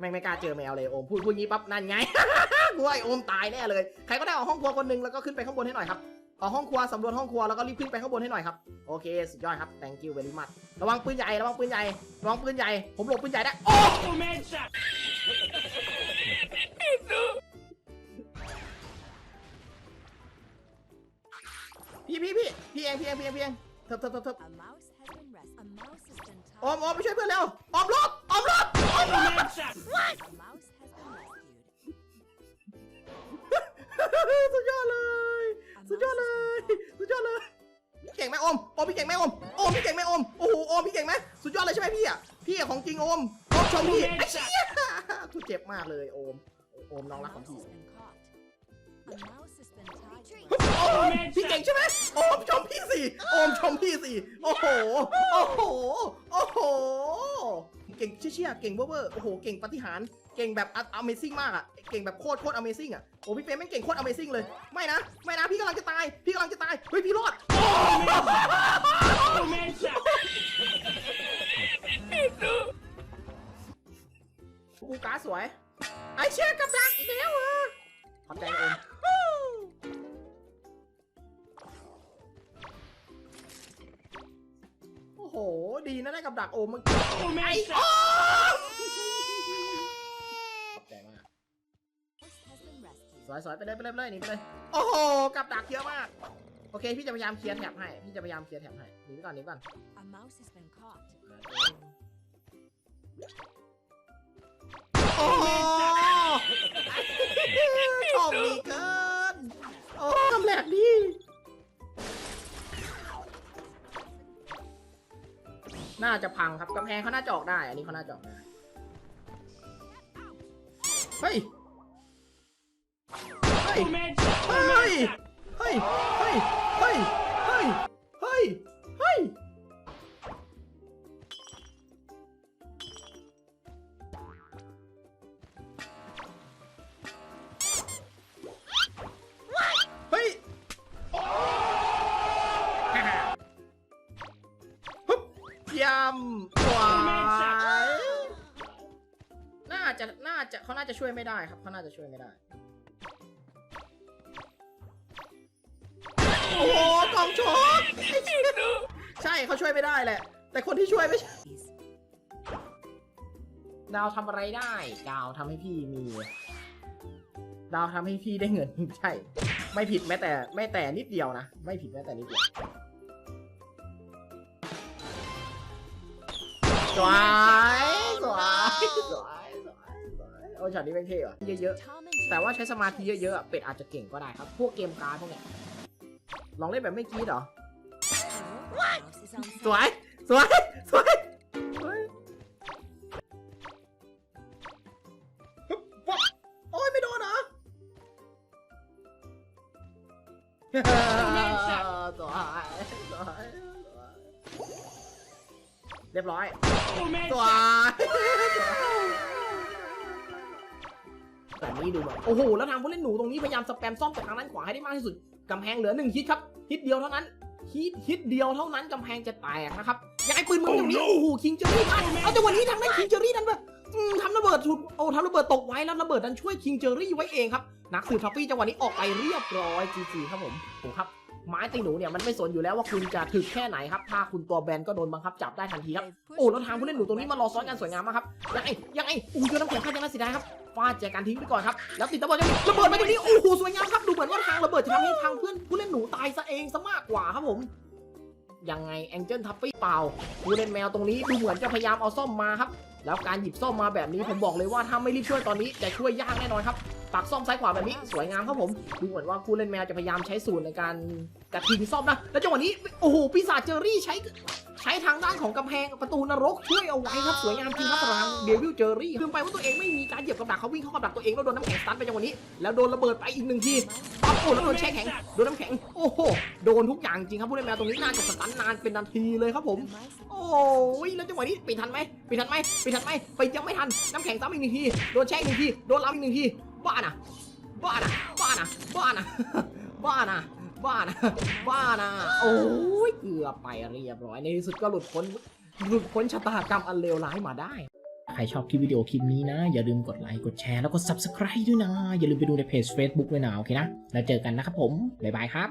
แม่งไม่กล้าเจอแมวเลยโอมพูดพูดงี้ปั๊บนั่นไง กูว่าไอโอมตายแน่เลย ใครก็ได้ออกห้องครัวคนหนึงแล้วก็ขึ้นไปข้างบนให้หน่อยครับ ออกห้องครัวสำรวจห้องครัวแล้วก็รีบขึ้นไปข้างบนให้หน่อยครับ โอเค สุดยอดครับ thank you very much ระวังปืนใหญ่ ระวังปืนใหญ่ ระวังปืนใหญ่ ผมหลบปืนใหญ่ได้ โอ้พี่พี่พี่พี่เองพี่เองพี่เองพี่เองเถิบเถิบเถิบเถิบ A mouse has been rest. A mouse has been โอม tied. โอมไปช่วยเพื่อนเร็วโอมรถโอมรถโอ มรถ A mouse has been rescued. สุดยอดเลย A สุดยอด mouse เล has ย been caught. สุดยอดเลยเก่งไหมโอมโอมพี่เก่งไหมโอมโอมพี่เก่งไหมโอมโอ้โหโอมพี่เก่งไหมสุดยอดเลยใช่ไหมพี่อะ พี่อะของจริงโอมโอมชมพี่ไอ้เชี่ยทุเจ็บมากเลยโอม โอมน้อง A รักของ mouse พี่ has been caught. A mouse has been tied. to a โอมพี่เก่งใช่ไหมโอมชมพี่สิโอมชมพี่สิ โอ้โห โอ้โห โอ้โห เก่งเชี่ยๆเก่งเวอร์โอ้โหเก่งปฏิหารเก่งแบบ Amazing มากอะเก่งแบบโคตรโคตร Amazing อะโอ้พี่เฟรมแม่งเก่งโคตร Amazing เลยไม่นะไม่นะพี่กำลังจะตายพี่กำลังจะตายเฮ้ยพี่รอดกูการสวยไอเชี่ยกับดักอีกแล้วเหรอขอบใจนะโอม โอ้โห ดีนะได้กับดักโอมเมื่อกี้ไอโอมขอบใจมาก mouse has been rescued. สวยสวยไปเลยไปเลยไปเลยหนีไปเลย โอ้โห กับดักเยอะมาก โอเค พี่จะพยายามเคลียร์แถบให้ พี่จะพยายามเคลียร์แถบให้ หนีไปก่อนหนีไปก่อน น่าจะพังครับกำแพงเขาน่าจะออกได้ อันนี้เขาน่าจะออกได้เฮ้ยเฮ้ยเฮ้ยเฮ้ยเฮ้ยเฮ้ยเฮ้ยเฮ้ยำหวายน่าจะน่าจะเขาน่าจะช่วยไม่ได้ครับเขาน่าจะช่วยไม่ได้ โอ้โหกองโชกใช่เขาช่วยไม่ได้แหละ แต่คนที่ช่วยไม่ใช่ดาวทำอะไรได้ ดาวทำให้พี่มี ดาวทำให้พี่ได้เงินใช่ ไม่ผิดแม้แต่แม้แต่นิดเดียวนะ ไม่ผิดแม้แต่นิดเดียว สวย สวย สวย สวยสวยโอ้ช็อตนี้เป็นเท่อะเยอะๆ แต่ว่าใช้สมาธิเยอะๆอะเป็ดอาจจะเก่งก็ได้ครับ พวกเกมการ์ดพวกเนี้ย ลองเล่นแบบไม่กรีดเหรอ สวย สวย สวยสวยฮึบวับโอ้ยไม่โดนเหรอสวย สวยสวย เรียบร้อยสวยแต่นี้ดูแบบโอ้โห แล้วทางผู้เล่นหนูตรงนี้พยายามสแปมซ่อมจากทางด้านขวาให้ได้มากที่สุด กำแพงเหลือหนึ่งฮิตครับ ฮิตเดียวเท่านั้น ฮิตฮิตเดียวเท่านั้นกำแพงจะแตกนะครับยังไงปืนมึงอย่างนี้ โอ้โห คิงเจอรี่เอาจังหวะนี้ทางด้านคิงเจอรี่นั้นแบบอืมทำระเบิดสุดโอ้ทำระเบิดตกไว้แล้วระเบิดนั้นช่วยคิงเจอรี่ไว้เองครับ นักสืบทัฟฟี่จังหวะนี้ออกไปเรียบร้อยจีจีครับผมโอ้ครับ ไม้ตีหนูเนี่ยมันไม่สนอยู่แล้วว่าคุณจะถึกแค่ไหนครับถ้าคุณตัวแบนก็โดนบังคับจับได้ทันทีครับ They've pushed โอ้แล้วทางผู้เล่นหนูตรงนี้มารอซ้อนกันสวยงามมากครับยังไงยังไงอู้เจอน้ำแข็งข้ายังน่าเสียดายครับฟาดแจกันทิ้งไปก่อนครับแล้วติดระเบิดยังมีระเบิดมาตรงนี้โอ้โหสวยงามครับดูเหมือนว่าทางระเบิดจะทำให้ทางเพื่อนผู้เล่นหนูตายซะเองซะมากกว่าครับผมยังไงแองเจิลทัฟฟี่เปล่าผู้เล่นแมวตรงนี้ดูเหมือนจะพยายามเอาซ่อมมาครับแล้วการหยิบซ่อมมาแบบนี้ผมบอกเลยว่าถ้าไม่รีบช่วยตอนนี้จะช่วยยากแน่นอนครับ ปักซ่อมซ้ายขวาแบบนี้สวยงามครับผมดูเหมือนว่าผู้เล่นแมวจะพยายามใช้สูตรในการกระทิงซ่อมนะ แล้วจังหวะนี้โอ้โหปีศาจเจอรี่ใช้ใช้ทางด้านของกำแพงประตูนรกช่วยเอาไว้ครับสวยงามจริงครับทางเดวิลเจอรี่ลืมไปว่าตัวเองไม่มีการเหยียบกับดักเขาวิ่งเข้ากับดักตัวเองแล้วโดนน้ำแข็งสตันไปจังหวะนี้แล้วโดนระเบิดไปอีกหนึ่งทีปั๊บโอ้แล้วโดนแช่แข็งโดนน้ำแข็งโอ้โหโดนทุกอย่างจริงครับผู้เล่นแมวตรงนี้น่าจะสตันนานเป็นนาทีเลยครับผม โอ้ยแล้วจังหวะนี้ปิดทันไหมปิดทันไหมปิดทันไหมไปยังไม่ทันน้ำแข็งซ้ำอีกหนึ่งทีโดนแช่อีกหนึ่งทีโดนล้ำอีกหนึ่งที บ้าน่ะบ้าน่ะบ้าน่ะบ้าน่ะบ้าน่ะบ้านะบ้าน่ะโอ้ยเกือบไปเรียบร้อย ในที่สุดก็หลุดพ้นหลุดพ้นชะตากรรมอันเลวร้ายมาได้ ใครชอบคลิปวิดีโอคลิปนี้นะ อย่าลืมกดไลค์ กดแชร์แล้วก็ Subscribe ด้วยนะ อย่าลืมไปดูในเพจ Facebook ด้วยนะ โอเคนะ แล้วเจอกันนะครับผม บ๊ายบายครับ